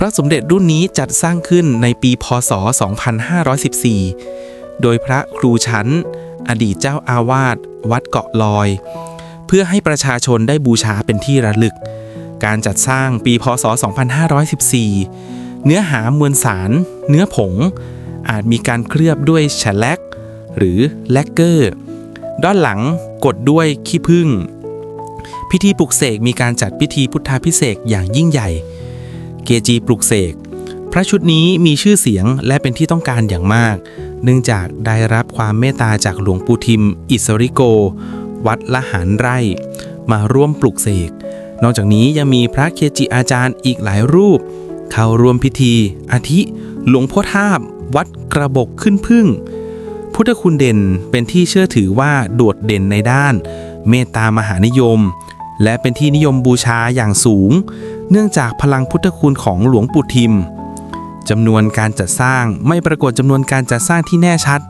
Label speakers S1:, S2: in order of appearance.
S1: พระสมเด็จรุ่นนี้จัดสร้างขึ้นในปีพศ 2514 โดยพระครูชั้น อดีตเจ้าอาวาสวัดเกาะลอย เพื่อให้ประชาชนได้บูชาเป็นที่ระลึก การจัดสร้างปีพศ 2514 เนื้อหามวลสาร เนื้อผง อาจมีการเคลือบด้วยแฉลกหรือแลกเกอร์ ด้านหลังกดด้วยขี้ผึ้งพิธีปลุกเสกมีการจัดพิธีพุทธาพิเศษอย่างยิ่งใหญ่ เกจีปลุกเสก พระชุดนี้มีชื่อเสียงและเป็นที่ต้องการอย่างมาก เนื่องจากได้รับความเมตตาจากหลวงปู่ทิม อิสริโก วัดละหารไร่ มาร่วมปลุกเสก นอกจากนี้ยังมีพระเกจิอาจารย์อีกหลายรูป เข้าร่วมพิธี อาทิ หลวงพ่อทาบ วัดกระบกขึ้นพึ่ง พุทธคุณเด่นเป็นที่เชื่อถือว่าโดดเด่นในด้าน เมตตามหานิยม และเป็นที่นิยมบูชาอย่างสูง เนื่องจากพลังพุทธคุณของหลวงปู่ทิมจำนวนการจัดสร้างไม่ปรากฏจำนวนการจัดสร้างที่แน่ชัด